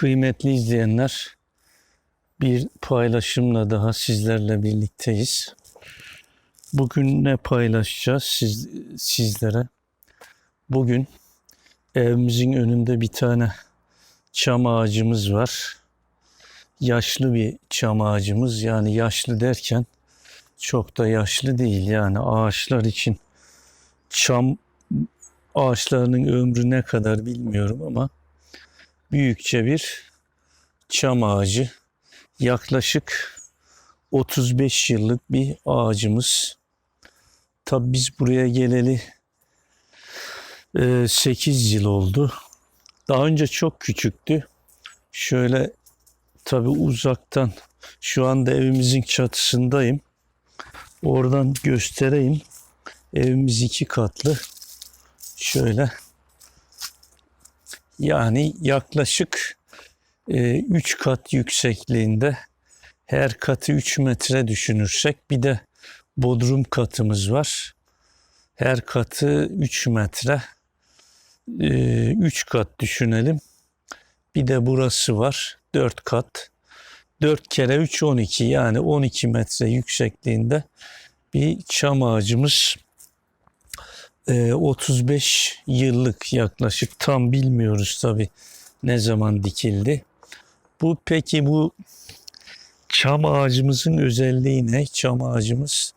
Kıymetli izleyenler, bir paylaşımla daha sizlerle birlikteyiz. Bugün ne paylaşacağız siz, sizlere? Bugün evimizin önünde bir tane çam ağacımız var. Yaşlı bir çam ağacımız. Yani yaşlı derken çok da yaşlı değil. Yani ağaçlar için çam ağaçlarının ömrü ne kadar bilmiyorum ama büyükçe bir çam ağacı. Yaklaşık 35 yıllık bir ağacımız. Tabi biz buraya geleli 8 yıl oldu. Daha önce çok küçüktü. Şöyle tabi uzaktan şu anda evimizin çatısındayım. Oradan göstereyim. Evimiz iki katlı. Şöyle yani yaklaşık 3 kat yüksekliğinde her katı 3 metre düşünürsek bir de bodrum katımız var. Her katı 3 metre. 3 kat düşünelim. Bir de burası var. 4 kat. 4 kere 3 12 yani 12 metre yüksekliğinde bir çam ağacımız. Ee, 35 yıllık yaklaşık tam bilmiyoruz tabi ne zaman dikildi. Bu peki bu çam ağacımızın özelliği ne? Çam ağacımız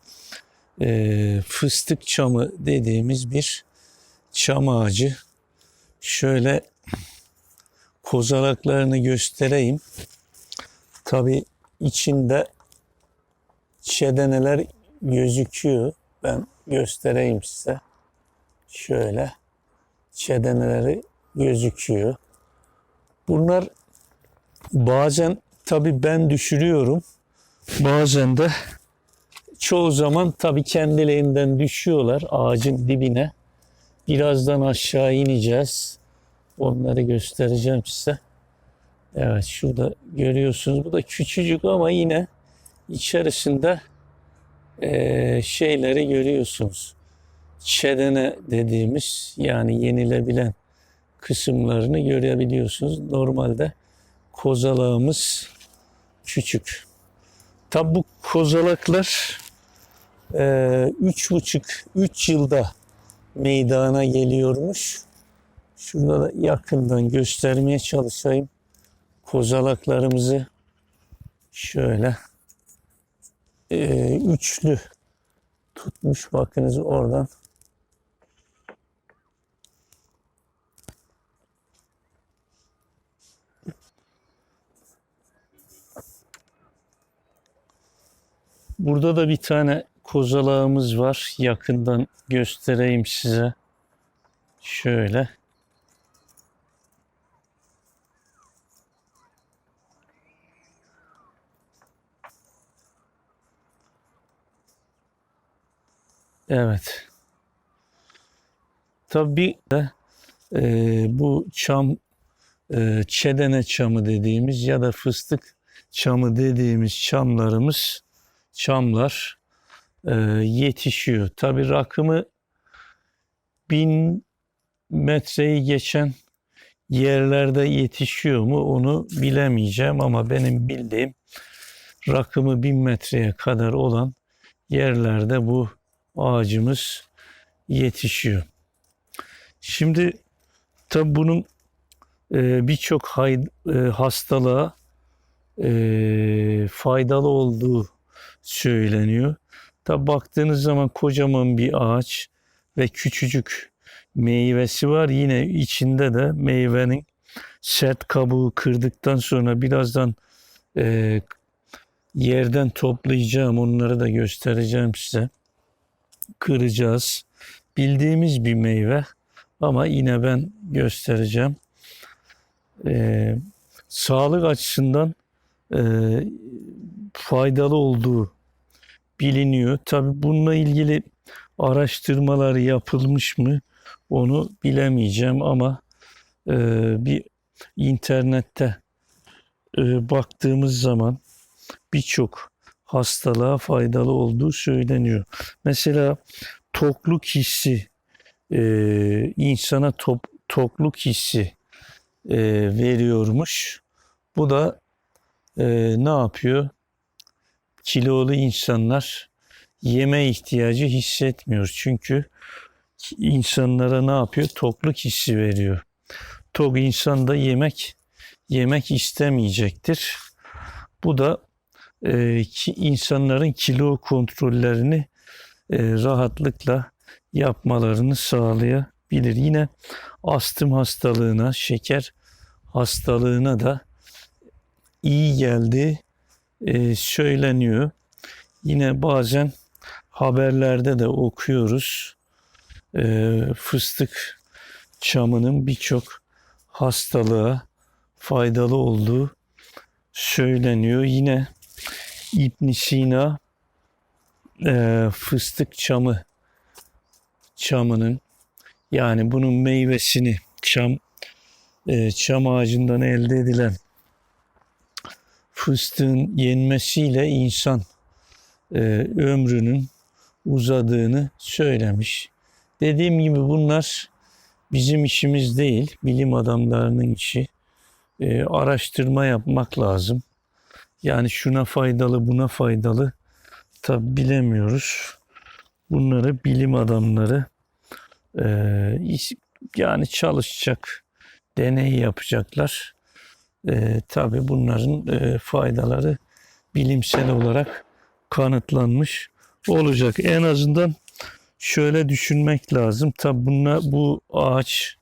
e, fıstık çamı dediğimiz bir çam ağacı. Şöyle kozalaklarını göstereyim. Tabi içinde çedeneler gözüküyor. Ben göstereyim size. Şöyle çedeneleri gözüküyor. Bunlar bazen tabi ben düşürüyorum. Bazen de çoğu zaman tabi kendiliğinden düşüyorlar ağacın dibine. Birazdan aşağı ineceğiz. Onları göstereceğim size. Evet şurada görüyorsunuz. Bu da küçücük ama yine içerisinde eee, şeyleri görüyorsunuz. Çedene dediğimiz yani yenilebilen kısımlarını görebiliyorsunuz. Normalde kozalağımız küçük. Tabi bu kozalaklar eee, üç buçuk, üç yılda meydana geliyormuş. Şurada da yakından göstermeye çalışayım. Kozalaklarımızı şöyle eee, üçlü tutmuş. Bakınız oradan. Burada da bir tane kozalağımız var. Yakından göstereyim size. Şöyle. Evet. Tabii de e, bu çam e, çedene çamı dediğimiz ya da fıstık çamı dediğimiz çamlarımız çamlar e, yetişiyor. Tabii rakımı bin metreyi geçen yerlerde yetişiyor mu onu bilemeyeceğim ama benim bildiğim rakımı bin metreye kadar olan yerlerde bu ağacımız yetişiyor. Şimdi tabi bunun e, birçok e, hastalığa e, faydalı olduğu söyleniyor. Tabi baktığınız zaman kocaman bir ağaç ve küçücük meyvesi var. Yine içinde de meyvenin sert kabuğu kırdıktan sonra birazdan e, yerden toplayacağım. Onları da göstereceğim size. Kıracağız. Bildiğimiz bir meyve ama yine ben göstereceğim. E, sağlık açısından e, faydalı olduğu biliniyor. Tabi bununla ilgili araştırmalar yapılmış mı onu bilemeyeceğim ama e, bir internette e, baktığımız zaman birçok hastalığa faydalı olduğu söyleniyor. Mesela tokluk hissi e, insana top, tokluk hissi e, veriyormuş. Bu da e, ne yapıyor? Kilolu insanlar yeme ihtiyacı hissetmiyor. Çünkü insanlara ne yapıyor? Tokluk hissi veriyor. Tok insan da yemek yemek istemeyecektir. Bu da e, ki insanların kilo kontrollerini e, rahatlıkla yapmalarını sağlayabilir. Yine astım hastalığına, şeker hastalığına da iyi geldiği e, söyleniyor. Yine bazen haberlerde de okuyoruz. E, fıstık çamının birçok hastalığa faydalı olduğu söyleniyor. Yine İbn Sina e, fıstık çamı çamının yani bunun meyvesini çam e, çam ağacından elde edilen fıstığın yenmesiyle insan e, ömrünün uzadığını söylemiş. Dediğim gibi bunlar bizim işimiz değil, bilim adamlarının işi. E, araştırma yapmak lazım. Yani şuna faydalı, buna faydalı tabi bilemiyoruz. Bunları bilim adamları e, yani çalışacak, deney yapacaklar. E, tabi bunların e, faydaları bilimsel olarak kanıtlanmış olacak. En azından şöyle düşünmek lazım. Tabi bunlar, bu ağaç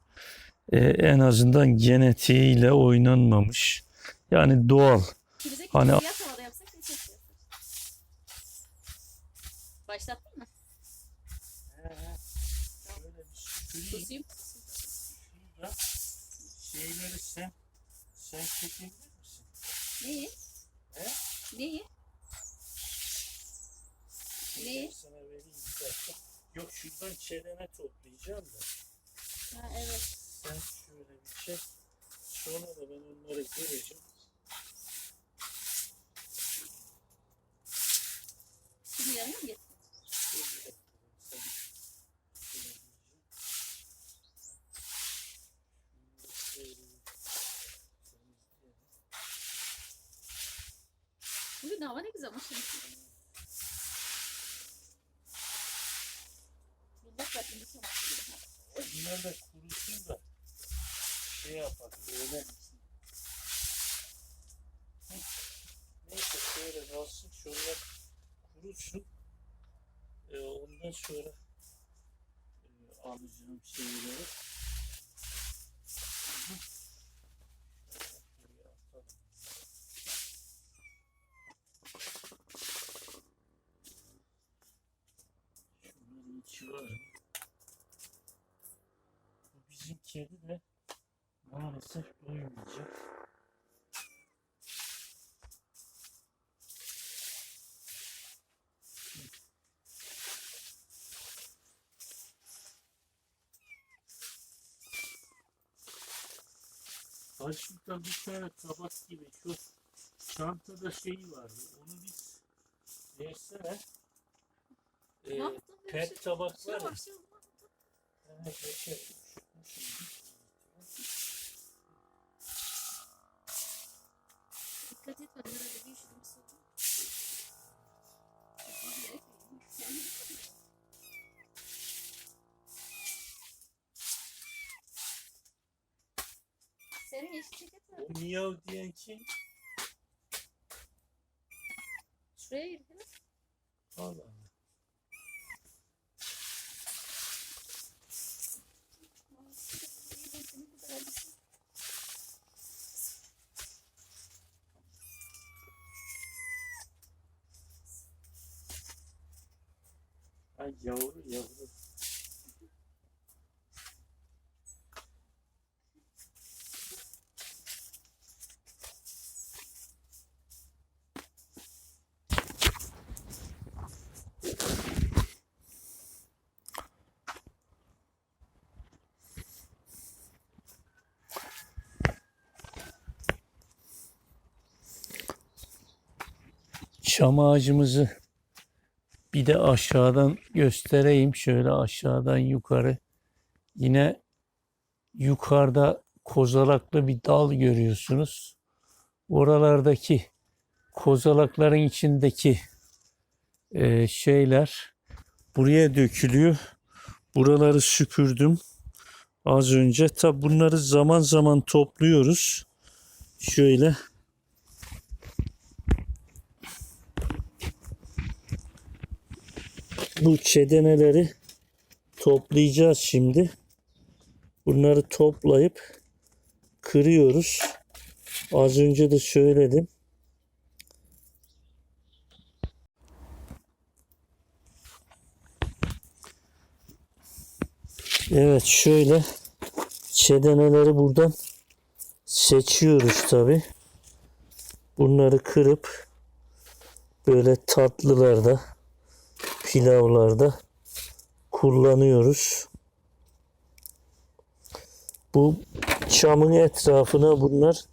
e, en azından genetiğiyle oynanmamış. Yani doğal. Hani- yapar. Başlattın mı? Susayım. şeyleri sen sen çekebilir misin? Neyi? He? Neyi? Neyi? Sana vereyim bir dakika. Yok şuradan çelene toplayacağım da. Ha evet. Sen şöyle bir çek. Sonra da ben onları göreceğim. Şimdi yanına mı getirdin? Dur bir dakika, ben sana şöyle diyeceğim. Şunu da şöyle temizleyelim. Bugün hava ne güzel maşallah. Millet bakın bir şey Bunlar da kurusun da şey yapar? Hı. Neyse şöyle kalsın, şunlar kurusun. Ee, ondan sonra e, alacağım şeyleri. Hı. Şöyle buraya atalım. Mı? Bu bizim kedi de maalesef doymayacak. Karşımda bir tane tabak gibi şu çantada şey vardı. Onu biz versene. Yaptın? pet tabak var ya. Evet. Şimdi. Dikkat et ben herhalde bir üşüdüm. Senin yeşil ceket var. O miyav diyen kim? Şuraya gir biraz. Yavru yavru. Çam ağacımızı bir de aşağıdan göstereyim. Şöyle aşağıdan yukarı. Yine yukarıda kozalaklı bir dal görüyorsunuz. oralardaki kozalakların içindeki e, şeyler buraya dökülüyor. Buraları süpürdüm az önce. Tabi bunları zaman zaman topluyoruz. Şöyle. Bu çedeneleri toplayacağız şimdi. Bunları toplayıp kırıyoruz. Az önce de söyledim. Evet şöyle çedeneleri buradan seçiyoruz tabi. Bunları kırıp böyle tatlılarda, pilavlarda kullanıyoruz. Bu çamın etrafına bunlar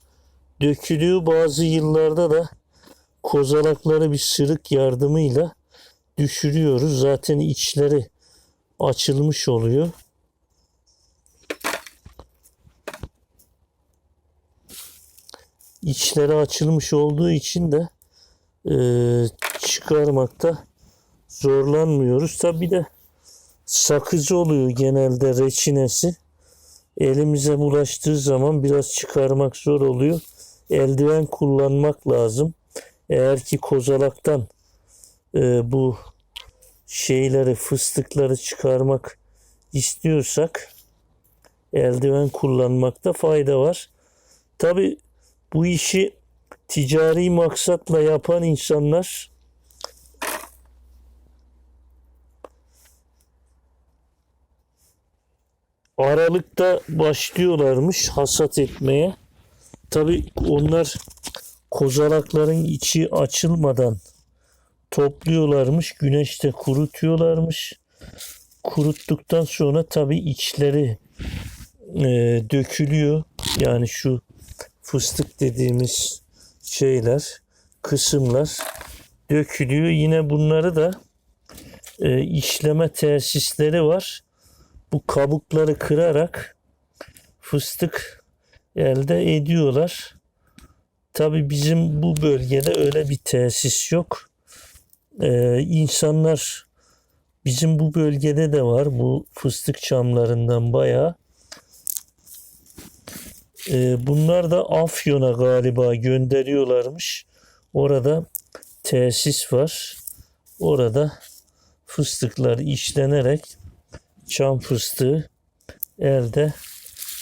dökülüyor. Bazı yıllarda da kozalakları bir sırık yardımıyla düşürüyoruz. Zaten içleri açılmış oluyor. içleri açılmış olduğu için de e, çıkarmakta zorlanmıyoruz. Tabi de sakız oluyor genelde reçinesi. Elimize bulaştığı zaman biraz çıkarmak zor oluyor. Eldiven kullanmak lazım. Eğer ki kozalaktan e, bu şeyleri fıstıkları çıkarmak istiyorsak eldiven kullanmakta fayda var. Tabi bu işi ticari maksatla yapan insanlar Aralık'ta başlıyorlarmış hasat etmeye. Tabi onlar kozalakların içi açılmadan topluyorlarmış. Güneşte kurutuyorlarmış. Kuruttuktan sonra tabi içleri e, dökülüyor. Yani şu fıstık dediğimiz şeyler, kısımlar dökülüyor. Yine bunları da e, işleme tesisleri var. Bu kabukları kırarak fıstık elde ediyorlar. Tabi bizim bu bölgede öyle bir tesis yok. Ee, insanlar bizim bu bölgede de var. Bu fıstık çamlarından bayağı. Ee, bunlar da Afyon'a galiba gönderiyorlarmış. Orada tesis var. Orada fıstıklar işlenerek çam fıstığı elde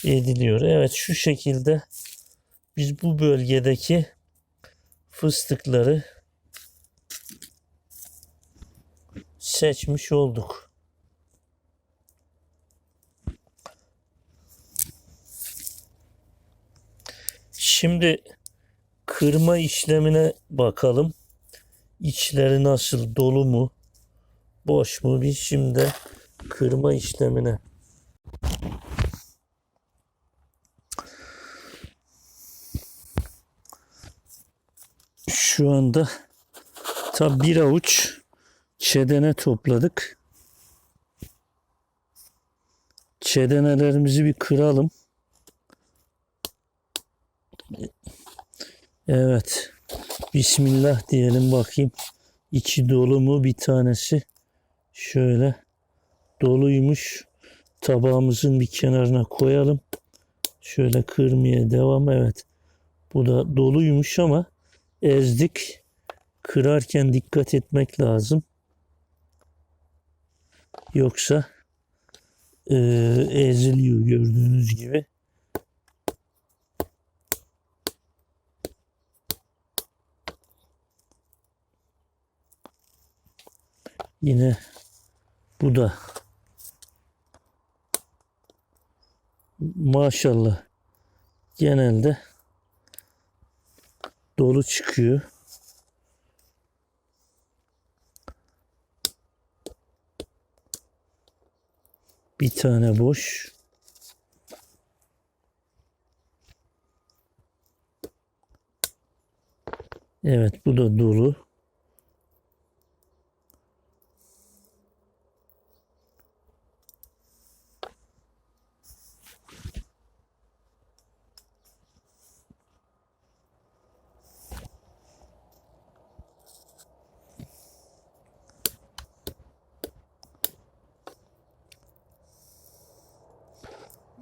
ediliyor. Evet şu şekilde biz bu bölgedeki fıstıkları seçmiş olduk. Şimdi kırma işlemine bakalım. İçleri nasıl dolu mu? Boş mu? Biz şimdi kırma işlemine şu anda tam bir avuç çedene topladık. Çedenelerimizi bir kıralım. Evet. Bismillah diyelim bakayım. İçi dolu mu bir tanesi? Şöyle doluymuş. Tabağımızın bir kenarına koyalım. Şöyle kırmaya devam. Evet. Bu da doluymuş ama ezdik. Kırarken dikkat etmek lazım. Yoksa e, eziliyor gördüğünüz gibi. Yine bu da maşallah genelde dolu çıkıyor. Bir tane boş. Evet bu da dolu.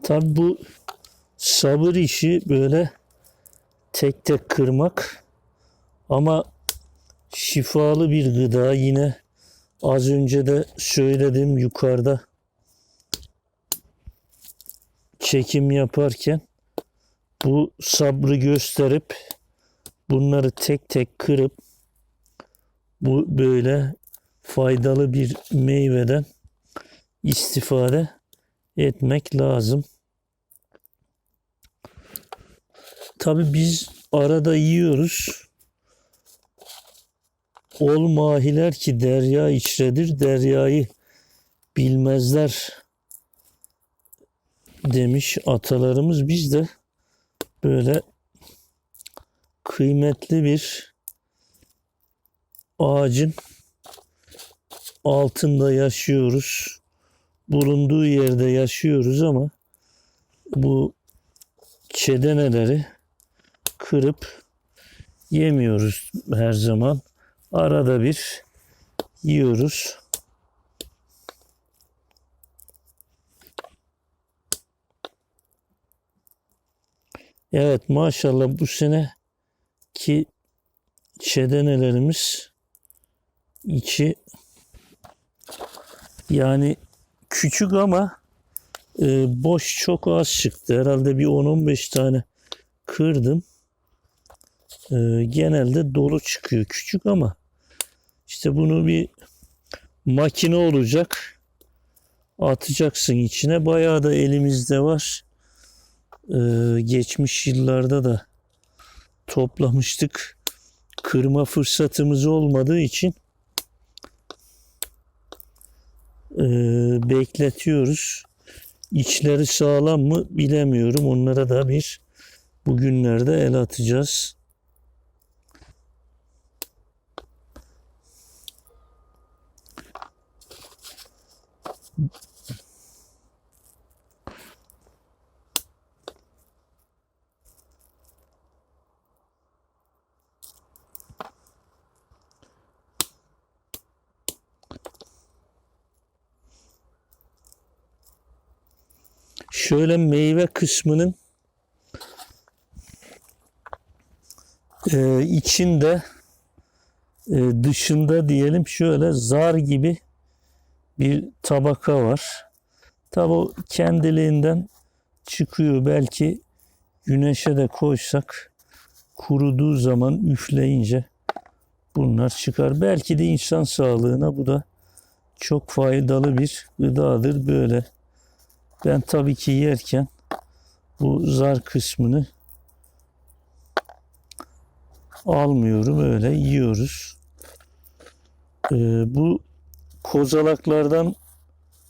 Tabi bu sabır işi böyle tek tek kırmak ama şifalı bir gıda yine az önce de söyledim yukarıda çekim yaparken bu sabrı gösterip bunları tek tek kırıp bu böyle faydalı bir meyveden istifade etmek lazım. Tabi biz arada yiyoruz. Ol mahiler ki derya içredir, deryayı bilmezler demiş atalarımız. Biz de böyle kıymetli bir ağacın altında yaşıyoruz. Bulunduğu yerde yaşıyoruz ama bu çedeneleri kırıp yemiyoruz her zaman. Arada bir yiyoruz. Evet maşallah bu sene ki çedenelerimiz içi yani küçük ama e, boş çok az çıktı. Herhalde bir 10-15 tane kırdım. E, genelde dolu çıkıyor küçük ama işte bunu bir makine olacak. Atacaksın içine. Bayağı da elimizde var. E, geçmiş yıllarda da toplamıştık. Kırma fırsatımız olmadığı için e, bekletiyoruz. İçleri sağlam mı bilemiyorum. Onlara da bir bugünlerde el atacağız. Şöyle meyve kısmının e, içinde e, dışında diyelim şöyle zar gibi bir tabaka var. Tabi o kendiliğinden çıkıyor. Belki güneşe de koysak kuruduğu zaman üfleyince bunlar çıkar. Belki de insan sağlığına bu da çok faydalı bir gıdadır böyle. Ben tabii ki yerken bu zar kısmını almıyorum öyle yiyoruz. Ee, bu kozalaklardan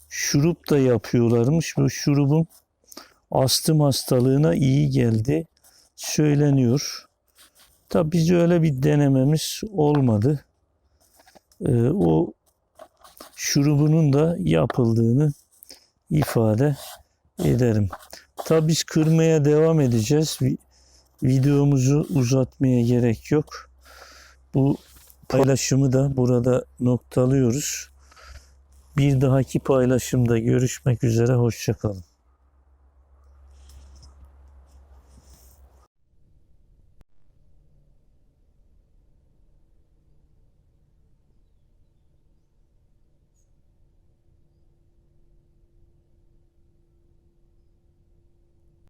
şurup da yapıyorlarmış. Bu şurubun astım hastalığına iyi geldi söyleniyor. Tabi biz öyle bir denememiz olmadı. Ee, o şurubunun da yapıldığını ifade ederim. Tabi biz kırmaya devam edeceğiz. Vi- Videomuzu uzatmaya gerek yok. Bu paylaşımı da burada noktalıyoruz. Bir dahaki paylaşımda görüşmek üzere. Hoşçakalın.